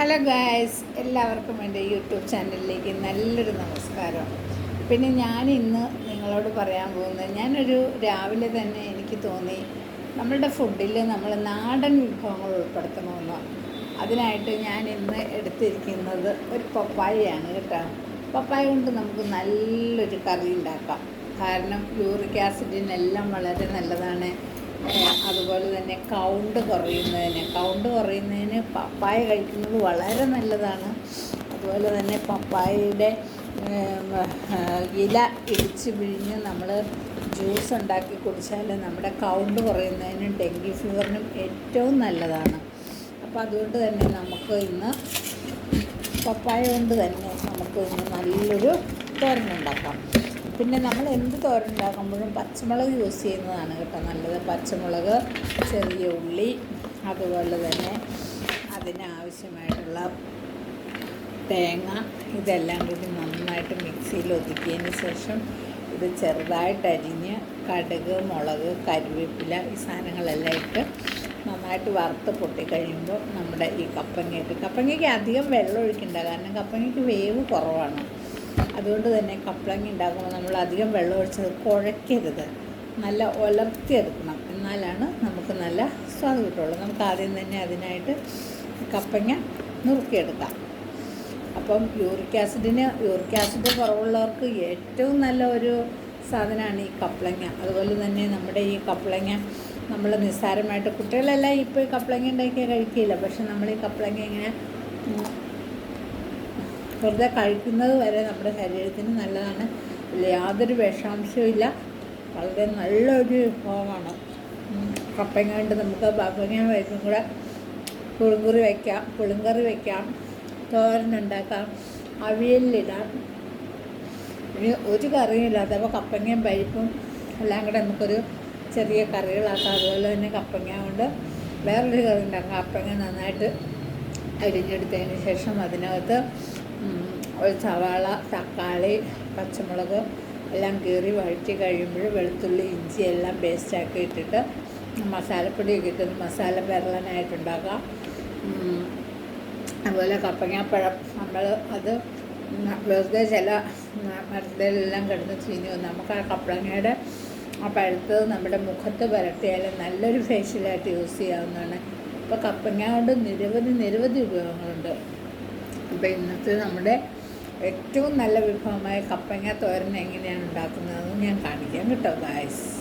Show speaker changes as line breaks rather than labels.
Hello guys എല്ലാവർക്കും എന്റെ YouTube ചാനലിലേക്ക് നല്ലൊരു നമസ്കാരം. പിന്നെ ഞാൻ ഇന്ന് നിങ്ങളോട് പറയാൻ പോകുന്നത് ഞാനൊരു രാവിലെ തന്നെ എനിക്ക് തോന്നി നമ്മളുടെ ഫുഡിൽ നമ്മൾ നാടൻ വിഭവങ്ങൾ ഉൾപ്പെടുത്തണമെന്ന് അതിനായിട്ട് ഞാൻ ഇന്ന് എടുത്തിരിക്കുന്നത് ഒരു പപ്പായയാണ് കേട്ടോ. പപ്പായ കൊണ്ട് നമുക്ക് നല്ലൊരു കറി ഉണ്ടാക്കാം. കാരണം യൂറിക് ആസിഡിനെല്ലാം വളരെ നല്ലതാണ്. അതുപോലെ തന്നെ കൗണ്ട് കുറയുന്നതിന്. കൗണ്ട് കുറയുന്നതിന് പപ്പായ കഴിക്കുന്നത് വളരെ നല്ലതാണ്. അതുപോലെ തന്നെ പപ്പായയുടെ ഇല ഇടിച്ച് പിഴിഞ്ഞ് നമ്മൾ ജ്യൂസ് ഉണ്ടാക്കി കുടിച്ചാൽ നമ്മുടെ കൗണ്ട് കുറയുന്നതിനും ഡെങ്കി ഫീവറിനും ഏറ്റവും നല്ലതാണ്. അപ്പോൾ അതുകൊണ്ട് തന്നെ നമുക്ക് ഇന്ന് പപ്പായ കൊണ്ട് തന്നെ നമുക്ക് ഇന്ന് നല്ലൊരു തോരനുണ്ടാക്കാം പിന്നെ നമ്മൾ എന്ത് തോരൻ ഉണ്ടാക്കുമ്പോഴും പച്ചമുളക് യൂസ് ചെയ്യുന്നതാണ് കേട്ടോ നല്ലത്. പച്ചമുളക് ചെറിയ ഉള്ളി അതുപോലെ തന്നെ അതിനാവശ്യമായിട്ടുള്ള തേങ്ങ ഇതെല്ലാം കൂടി നന്നായിട്ട് മിക്സിയിൽ ഒതുക്കിയതിന് ശേഷം ഇത് ചെറുതായിട്ട് അരിഞ്ഞ് കടുക് മുളക് കരുവേപ്പില ഈ സാധനങ്ങളെല്ലാം ഇട്ട് നന്നായിട്ട് വറുത്ത് പൊട്ടിക്കഴിയുമ്പോൾ നമ്മുടെ ഈ കപ്പങ്ങയ്ക്ക് കപ്പങ്ങയ്ക്ക് അധികം വെള്ളം ഒഴിക്കണ്ട. കാരണം കപ്പങ്ങയ്ക്ക് വേവ് കുറവാണ്. അതുകൊണ്ട് തന്നെ കപ്പളങ്ങ ഉണ്ടാക്കുമ്പോൾ നമ്മൾ അധികം വെള്ളം ഒഴിച്ചത് കുഴയ്ക്കരുത് നല്ല ഉലർത്തിയെടുക്കണം എന്നാലാണ് നമുക്ക് നല്ല സ്വാദ് കിട്ടുള്ളൂ. നമുക്ക് ആദ്യം തന്നെ അതിനായിട്ട് കപ്പങ്ങ നുറുക്കിയെടുക്കാം. അപ്പം യൂറിക് ആസിഡിന് യൂറിക് ആസിഡ് കുറവുള്ളവർക്ക് ഏറ്റവും നല്ല ഒരു സാധനമാണ് ഈ കപ്പളങ്ങ അതുപോലെ തന്നെ നമ്മുടെ ഈ കപ്പളങ്ങ നമ്മൾ നിസ്സാരമായിട്ട് കുട്ടികളെല്ലാം ഇപ്പോൾ ഈ കപ്പളങ്ങ ഉണ്ടാക്കിയാൽ കഴിക്കില്ല. പക്ഷെ നമ്മൾ ഈ കപ്പളങ്ങ ഇങ്ങനെ വെറുതെ കഴിക്കുന്നത് വരെ നമ്മുടെ ശരീരത്തിന് നല്ലതാണ്. യാതൊരു വിഷാംശവും ഇല്ല. വളരെ നല്ലൊരു വിഭവമാണ് കപ്പങ്ങ കൊണ്ട് നമുക്ക് കപ്പങ്ങ വയ്ക്കും കൂടെ. പുളിങ്കറി വയ്ക്കാം പുളിങ്കറി വയ്ക്കാം തോരനുണ്ടാക്കാം അവിയലിടാം. ഇനി ഒരു കറിയും ഇല്ലാതെ അപ്പോൾ കപ്പങ്ങയും പരിപ്പും എല്ലാം കൂടെ നമുക്കൊരു ചെറിയ കറികളാക്കാം. അതുപോലെ തന്നെ കപ്പങ്ങ കൊണ്ട് വേറൊരു കറി ഉണ്ടാക്കാം. കപ്പങ്ങ നന്നായിട്ട് അരിഞ്ഞെടുത്തതിന് ശേഷം അതിനകത്ത് ഒരു സവാള തക്കാളി പച്ചമുളക് എല്ലാം കീറി വഴറ്റി കഴിയുമ്പോൾ വെളുത്തുള്ളി ഇഞ്ചി എല്ലാം പേസ്റ്റാക്കി ഇട്ടിട്ട് മസാലപ്പൊടിയൊക്കെ ഇട്ടത് മസാല പെരളനായിട്ടുണ്ടാക്കാം ഉം, അതുപോലെ കപ്പങ്ങാപ്പഴം നമ്മൾ അത് വെറുതെ ചില മരത്തിലെല്ലാം കിടന്ന് ചീഞ്ഞു വന്നു നമുക്ക് ആ കപ്പളങ്ങയുടെ ആ പഴുത്ത് നമ്മുടെ മുഖത്ത് പുരട്ടിയാൽ നല്ലൊരു ഫേഷ്യലായിട്ട് യൂസ് ചെയ്യാവുന്നതാണ്. ഇപ്പോൾ കപ്പങ്ങ കൊണ്ട് നിരവധി നിരവധി ഉപയോഗങ്ങളുണ്ട്. അപ്പോൾ ഇന്നത്തെ നമ്മുടെ ഏറ്റവും നല്ല വിഭവമായ കപ്പങ്ങ തോരൻ എങ്ങനെയാണ് ഉണ്ടാക്കുന്നതെന്ന് ഞാൻ കാണിക്കാൻ കേട്ടോ ഗായ്സ്